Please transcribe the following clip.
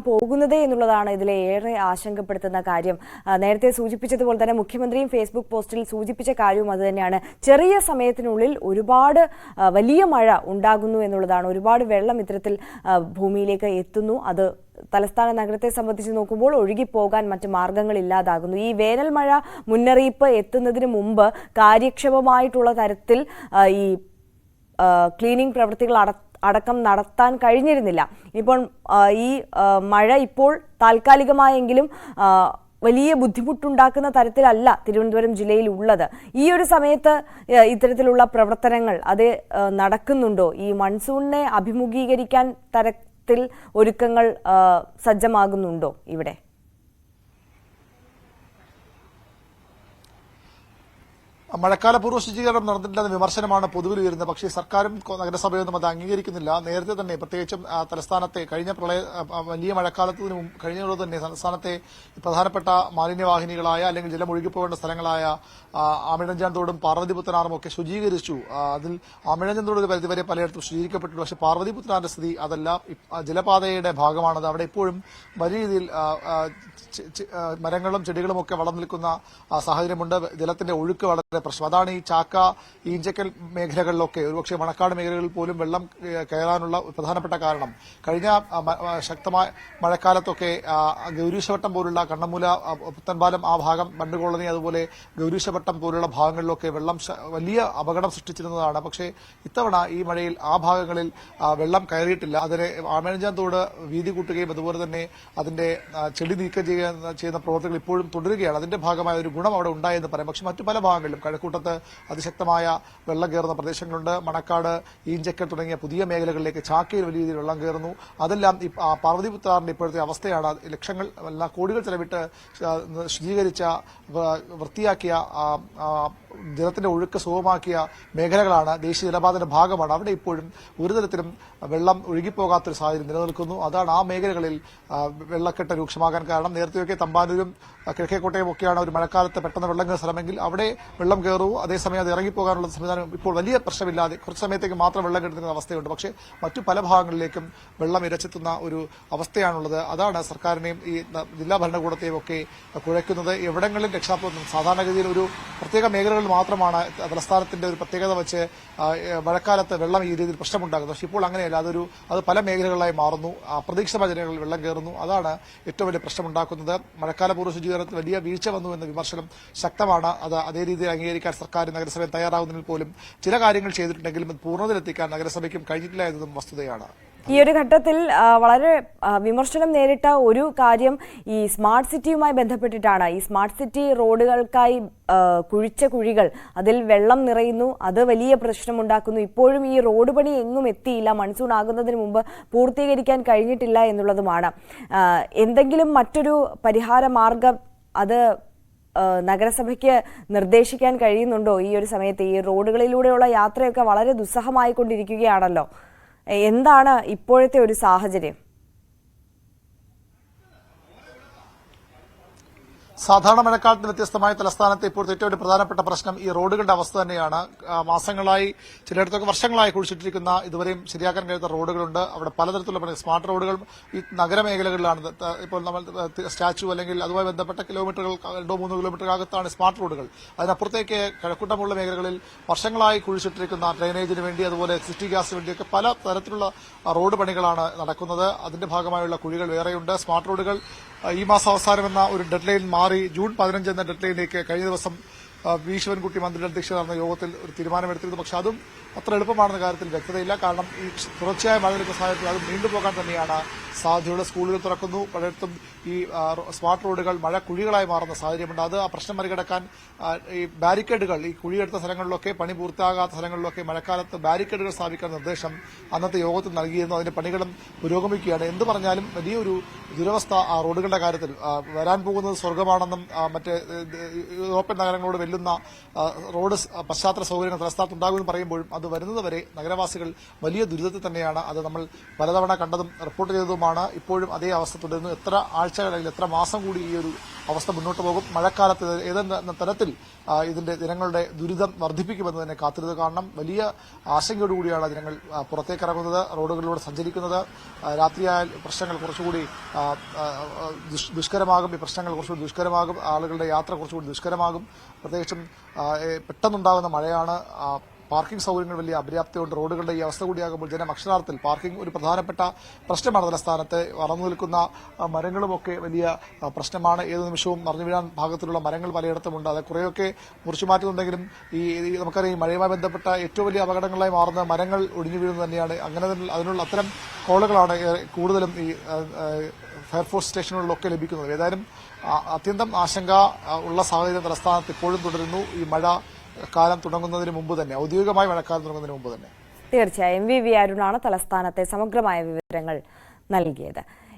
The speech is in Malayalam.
പോകുന്നത് എന്നുള്ളതാണ് ഇതിലെ ഏറെ ആശങ്കപ്പെടുത്തുന്ന കാര്യം. നേരത്തെ സൂചിപ്പിച്ചതുപോലെ തന്നെ മുഖ്യമന്ത്രിയും ഫേസ്ബുക്ക് പോസ്റ്റിൽ സൂചിപ്പിച്ച കാര്യവും അതുതന്നെയാണ് ചെറിയ സമയത്തിനുള്ളിൽ ഒരുപാട് വലിയ മഴ ഉണ്ടാകുന്നു എന്നുള്ളതാണ്. ഒരുപാട് വെള്ളം ഇത്തരത്തിൽ ഭൂമിയിലേക്ക് എത്തുന്നു. അത് തലസ്ഥാന നഗരത്തെ സംബന്ധിച്ച് നോക്കുമ്പോൾ ഒഴുകിപ്പോകാൻ മറ്റ് മാർഗങ്ങളില്ലാതാകുന്നു ഈ വേനൽ മഴ മുന്നറിയിപ്പ് എത്തുന്നതിന് മുമ്പ് കാര്യക്ഷമമായിട്ടുള്ള തരത്തിൽ ഈ ക്ലീനിങ് പ്രവൃത്തികൾ അട അടക്കം നടത്താൻ കഴിഞ്ഞിരുന്നില്ല. ഇപ്പോൾ ഈ മഴ ഇപ്പോൾ താൽക്കാലികമായെങ്കിലും വലിയ ബുദ്ധിമുട്ടുണ്ടാക്കുന്ന തരത്തിലല്ല തിരുവനന്തപുരം ജില്ലയിൽ ഉള്ളത്. ഈ ഒരു സമയത്ത് ഇത്തരത്തിലുള്ള പ്രവർത്തനങ്ങൾ അത് നടക്കുന്നുണ്ടോ? ഈ മൺസൂണിനെ അഭിമുഖീകരിക്കാൻ തരത്തിൽ ഒരുക്കങ്ങൾ സജ്ജമാകുന്നുണ്ടോ ഇവിടെ? മഴക്കാല പൂർവ ശുചീകരണം നടന്നിട്ടില്ലെന്ന വിമർശനമാണ് പൊതുവിൽ ഉയരുന്നത്. പക്ഷേ സർക്കാരും നഗരസഭയൊന്നും അത് അംഗീകരിക്കുന്നില്ല. നേരത്തെ തന്നെ പ്രത്യേകിച്ചും തലസ്ഥാനത്തെ കഴിഞ്ഞ പ്രളയ വലിയ മഴക്കാലത്തിന് കഴിഞ്ഞതോടെ കഴിഞ്ഞ തന്നെ തലസ്ഥാനത്തെ പ്രധാനപ്പെട്ട മാലിന്യവാഹിനികളായ അല്ലെങ്കിൽ ജലം ഒഴുകിപ്പോകേണ്ട സ്ഥലങ്ങളായ ആമിഴഞ്ചാൻ തോടും ഒക്കെ ശുചീകരിച്ചു. അതിൽ ആമിഴഞ്ചാൻ തോട് പരിധിവരെ പലയിടത്തും ശുചീകരിക്കപ്പെട്ടിട്ടുണ്ട്. പക്ഷേ പാർവതിപുത്രനാറിന്റെ സ്ഥിതി അതല്ല. ജലപാതയുടെ ഭാഗമാണത്. അവിടെ ഇപ്പോഴും വലിയ രീതിയിൽ മരങ്ങളും ചെടികളും ഒക്കെ വളർന്നു നിൽക്കുന്ന സാഹചര്യമുണ്ട്. ജലത്തിന്റെ ഒഴുക്ക് വളരെ പ്രശ്നം. അതാണ് ഈ ചാക്ക ഈഞ്ചക്കൽ മേഖലകളിലൊക്കെ ഒരുപക്ഷെ മണക്കാട് മേഖലകളിൽ പോലും വെള്ളം കയറാനുള്ള പ്രധാനപ്പെട്ട കാരണം. കഴിഞ്ഞ ശക്തമായ മഴക്കാലത്തൊക്കെ ഗൗരീശവട്ടം പോലുള്ള കണ്ണമൂല പുത്തൻപാലം ആ ഭാഗം ബണ്ട് കോളനി അതുപോലെ ഗൗരീശവട്ടം പോലുള്ള ഭാഗങ്ങളിലൊക്കെ വെള്ളം വലിയ അപകടം സൃഷ്ടിച്ചിരുന്നതാണ്. പക്ഷേ ഇത്തവണ ഈ മഴയിൽ ആ ഭാഗങ്ങളിൽ വെള്ളം കയറിയിട്ടില്ല. അതിനെ ആമേഴഞ്ചാൻ തോട് വീതി കൂട്ടുകയും അതുപോലെ തന്നെ അതിന്റെ ചെടി നീക്കം ചെയ്യുന്ന പ്രവർത്തനങ്ങൾ ഇപ്പോഴും തുടരുകയാണ്. അതിന്റെ ഭാഗമായ ഒരു ഗുണം അവിടെ ഉണ്ടായെന്ന് പറയാം. പക്ഷെ മറ്റു പല ഭാഗങ്ങളിലും കഴക്കൂട്ടത്ത് അതിശക്തമായ വെള്ളം കയറുന്ന പ്രദേശങ്ങളുണ്ട്. മണക്കാട് ഈഞ്ചക്കൽ തുടങ്ങിയ പുതിയ മേഖലകളിലേക്ക് ചാക്കയിൽ വലിയ രീതിയിൽ വെള്ളം കയറുന്നു. അതെല്ലാം പാർവതിപുത്രാറിന്റെ ഇപ്പോഴത്തെ അവസ്ഥയാണ്. ലക്ഷങ്ങൾ അല്ല കോടികൾ ചെലവിട്ട് ശുചീകരിച്ച വൃത്തിയാക്കിയ ജലത്തിന്റെ ഒഴുക്ക് സുഗമമാക്കിയ മേഖലകളാണ് ദേശീയ ജലപാതയുടെ ഭാഗമാണ്. അവിടെ ഇപ്പോഴും ഒരു തരത്തിലും വെള്ളം ഒഴുകിപ്പോകാത്തൊരു സാഹചര്യം നിലനിൽക്കുന്നു. അതാണ് ആ മേഖലകളിൽ വെള്ളക്കെട്ട് രൂക്ഷമാകാൻ കാരണം. നേരത്തെയൊക്കെ തമ്പാനൂരും കിഴക്കേക്കോട്ടയും ഒക്കെയാണ് ഒരു മഴക്കാലത്ത് പെട്ടെന്ന് വെള്ളം കയറുന്ന സ്ഥലമെങ്കിൽ അവിടെ വെള്ളം കയറൂ അതേസമയം അത് ഇറങ്ങിപ്പോകാനുള്ള സംവിധാനം ഇപ്പോൾ വലിയ പ്രശ്നമില്ലാതെ കുറച്ച് സമയത്തേക്ക് മാത്രം വെള്ളം കിട്ടുന്ന അവസ്ഥയുണ്ട്. പക്ഷേ മറ്റു പല ഭാഗങ്ങളിലേക്കും വെള്ളം ഇരച്ചെത്തുന്ന ഒരു അവസ്ഥയാണുള്ളത്. അതാണ് സർക്കാരിനെയും ഈ ജില്ലാ ഭരണകൂടത്തെയും ഒക്കെ കുഴയ്ക്കുന്നത്. എവിടങ്ങളിൽ രക്ഷാപ്രവർത്തനം സാധാരണഗതിയിൽ ഒരു പ്രത്യേക മേഖലകളിൽ മാത്രമാണ് തലസ്ഥാനത്തിന്റെ ഒരു പ്രത്യേകത വെച്ച് മഴക്കാലത്ത് വെള്ളം ഈ രീതിയിൽ പ്രശ്നമുണ്ടാകുന്നത്. പക്ഷേ ഇപ്പോൾ അങ്ങനെയല്ല. അതൊരു അത് പല മേഖലകളിലായി മാറുന്നു. അപ്രതീക്ഷിതമായ ജനങ്ങളിൽ വെള്ളം കയറുന്നു. അതാണ് ഏറ്റവും വലിയ പ്രശ്നമുണ്ടാക്കുന്നത്. മഴക്കാല പൂർവ ശുചീകരണത്തിൽ വലിയ വീഴ്ച വന്നു എന്ന വിമർശനം ശക്തമാണ്. അത് അതേ രീതിയിൽ അംഗീകരിക്കാൻ സർക്കാർ നഗരസഭ തയ്യാറാകുന്നതിൽ പോലും ചില കാര്യങ്ങൾ ചെയ്തിട്ടുണ്ടെങ്കിലും പൂർണതയിലെത്തിക്കാൻ നഗരസഭയ്ക്കും കഴിഞ്ഞിട്ടില്ല എന്നതും വസ്തുതയാണ്. ഈ ഒരു ഘട്ടത്തിൽ വളരെ വിമർശനം നേരിട്ട ഒരു കാര്യം ഈ സ്മാർട്ട് സിറ്റിയുമായി ബന്ധപ്പെട്ടിട്ടാണ്. ഈ സ്മാർട്ട് സിറ്റി റോഡുകൾക്കായി കുഴിച്ച കുഴികൾ അതിൽ വെള്ളം നിറയുന്നു അത് വലിയ പ്രശ്നമുണ്ടാക്കുന്നു. ഇപ്പോഴും ഈ റോഡ് പണി എങ്ങും എത്തിയില്ല. മൺസൂൺ ആകുന്നതിന് മുമ്പ് പൂർത്തീകരിക്കാൻ കഴിഞ്ഞിട്ടില്ല എന്നുള്ളതുമാണ്. എന്തെങ്കിലും മറ്റൊരു പരിഹാര മാർഗം അത് നഗരസഭയ്ക്ക് നിർദ്ദേശിക്കാൻ കഴിയുന്നുണ്ടോ? ഈ ഒരു സമയത്ത് ഈ റോഡുകളിലൂടെയുള്ള യാത്രയൊക്കെ വളരെ ദുസ്സഹമായിക്കൊണ്ടിരിക്കുകയാണല്ലോ. എന്താണ് ഇപ്പോഴത്തെ ഒരു സാഹചര്യം? സാധാരണ മഴക്കാലത്തിന് വ്യത്യസ്തമായ തലസ്ഥാനത്ത് ഇപ്പോഴത്തെ ഏറ്റവും പ്രധാനപ്പെട്ട പ്രശ്നം ഈ റോഡുകളുടെ അവസ്ഥ തന്നെയാണ്. മാസങ്ങളായി ചിലയിടത്തൊക്കെ വർഷങ്ങളായി കുഴിച്ചിട്ടിരിക്കുന്ന ഇതുവരെയും ശരിയാക്കാൻ കഴിയാത്ത റോഡുകളുണ്ട്. അവിടെ പലതരത്തിലുള്ള പണി- സ്മാർട്ട് റോഡുകൾ ഈ നഗരമേഖലകളിലാണ്. ഇപ്പോൾ നമ്മൾ സ്റ്റാച്ചു അല്ലെങ്കിൽ അതുമായി ബന്ധപ്പെട്ട കിലോമീറ്ററുകൾ രണ്ടോ മൂന്നോ കിലോമീറ്ററിനകത്താണ് സ്മാർട്ട് റോഡുകൾ. അതിനപ്പുറത്തേക്ക് കിഴക്കൂട്ടമുള്ള മേഖലകളിൽ വർഷങ്ങളായി കുഴിച്ചിട്ടിരിക്കുന്ന ഡ്രെയിനേജിന് വേണ്ടി അതുപോലെ സിറ്റി ഗ്യാസിന് വേണ്ടിയൊക്കെ പല തരത്തിലുള്ള റോഡ് പണികളാണ് നടക്കുന്നത്. അതിന്റെ ഭാഗമായുള്ള കുഴികൾ വേറെയുണ്ട്. സ്മാർട്ട് റോഡുകൾ ഈ മാസം അവസാനം എന്ന ഒരു ഡെഡ് ലൈൻ മാറി ജൂൺ പതിനഞ്ച് എന്ന ഡെഡ് ലൈനിലേക്ക് കഴിഞ്ഞ ദിവസം വി ശിവൻകുട്ടി മന്ത്രിയുടെ അധ്യക്ഷത നടന്ന യോഗത്തിൽ ഒരു തീരുമാനമെടുത്തിരുന്നു. പക്ഷെ അതും അത്ര എളുപ്പമാണെന്ന കാര്യത്തിൽ വ്യക്തതയില്ല. കാരണം ഈ തുടർച്ചയായ മഴ ലഭിക്കുന്ന സാഹചര്യത്തിൽ അത് നീണ്ടുപോകാൻ തന്നെയാണ് സാധ്യതയുള്ള. സ്കൂളുകൾ തുറക്കുന്നു പലയിടത്തും ഈ സ്മാർട്ട് റോഡുകൾ മഴ കുഴികളായി മാറുന്ന സാഹചര്യമുണ്ട്. അത് ആ പ്രശ്നം മറികടക്കാൻ ഈ ബാരിക്കേഡുകൾ ഈ കുഴിയെടുത്ത സ്ഥലങ്ങളിലൊക്കെ പണി പൂർത്തിയാകാത്ത സ്ഥലങ്ങളിലൊക്കെ മഴക്കാലത്ത് ബാരിക്കേഡുകൾ സ്ഥാപിക്കാൻ നിർദ്ദേശം അന്നത്തെ യോഗത്തിൽ നൽകിയിരുന്നു. അതിന്റെ പണികളും പുരോഗമിക്കുകയാണ്. എന്ത് പറഞ്ഞാലും വലിയൊരു ദുരവസ്ഥ ആ റോഡുകളുടെ കാര്യത്തിൽ വരാൻ പോകുന്നത് സ്വർഗമാണെന്നും മറ്റ് യൂറോപ്യൻ നഗരങ്ങളോട് വെല്ലുന്ന റോഡ് പശ്ചാത്തല സൗകര്യങ്ങൾ തലസ്ഥാനത്ത് ഉണ്ടാകുമെന്ന് പറയുമ്പോഴും അത് വരുന്നത് വരെ നഗരവാസികൾ വലിയ ദുരിതത്തിൽ തന്നെയാണ്. അത് നമ്മൾ പലതവണ കണ്ടതും റിപ്പോർട്ട് ചെയ്തതുമാണ്. ഇപ്പോഴും അതേ അവസ്ഥ തുടരുന്നു. എത്ര ആഴ്ചകൾ അല്ലെങ്കിൽ എത്ര മാസം കൂടി ഈ ഒരു അവസ്ഥ മുന്നോട്ട് പോകും? മഴക്കാലത്ത് ഏതെന്ന തരത്തിൽ ഇതിന്റെ ജനങ്ങളുടെ ദുരിതം വർദ്ധിപ്പിക്കുമെന്ന് തന്നെ കാത്തിരുത് കാരണം വലിയ ആശങ്കയോടുകൂടിയാണ് ജനങ്ങൾ പുറത്തേക്കിറങ്ങുന്നത് റോഡുകളിലൂടെ സഞ്ചരിക്കുന്നത്. രാത്രിയായാൽ പ്രശ്നങ്ങൾ കുറച്ചുകൂടി ദുഷ്കരമാകും ഈ പ്രശ്നങ്ങൾ കുറച്ചുകൂടി ദുഷ്കരമാകും ആളുകളുടെ യാത്ര കുറച്ചുകൂടി ദുഷ്കരമാകും. പ്രത്യേകിച്ചും പെട്ടെന്നുണ്ടാകുന്ന മഴയാണ് പാർക്കിംഗ് സൗകര്യങ്ങൾ വലിയ അപര്യാപ്തയുണ്ട്. റോഡുകളുടെ ഈ അവസ്ഥ കൂടിയാകുമ്പോൾ ജനം അക്ഷരാർത്ഥത്തിൽ പാർക്കിംഗ് ഒരു പ്രധാനപ്പെട്ട പ്രശ്നമാണ് തലസ്ഥാനത്ത് വളർന്നു നിൽക്കുന്ന മരങ്ങളുമൊക്കെ വലിയ പ്രശ്നമാണ്. ഏത് നിമിഷവും മറിഞ്ഞു വീഴാൻ ഭാഗത്തിലുള്ള മരങ്ങൾ പലയിടത്തുമുണ്ട്. അത് കുറേയൊക്കെ മുറിച്ചു മാറ്റുന്നുണ്ടെങ്കിലും ഈ നമുക്കറിയാം മഴയുമായി ബന്ധപ്പെട്ട ഏറ്റവും വലിയ അപകടങ്ങളായി മാറുന്ന മരങ്ങൾ ഒടിഞ്ഞു വീഴുന്നത് തന്നെയാണ്. അങ്ങനെ അതിനുള്ള അത്തരം കോളുകളാണ് കൂടുതലും ഈ ഫയർഫോഴ്സ് സ്റ്റേഷനുകളിലൊക്കെ ലഭിക്കുന്നത്. ഏതായാലും അത്യന്തം ആശങ്ക ഉള്ള സാഹചര്യം തലസ്ഥാനത്ത് ഇപ്പോഴും തുടരുന്നു. ഈ മഴ കാലം തുടങ്ങുന്നതിന് മുമ്പ് തന്നെ ഔദ്യോഗികമായി മഴക്കാലം തുടങ്ങുന്നതിന് മുമ്പ് തന്നെ. തീർച്ചയായും. വി വി അരുണാണ് തലസ്ഥാനത്തെ സമഗ്രമായ വിവരങ്ങൾ നൽകിയത്.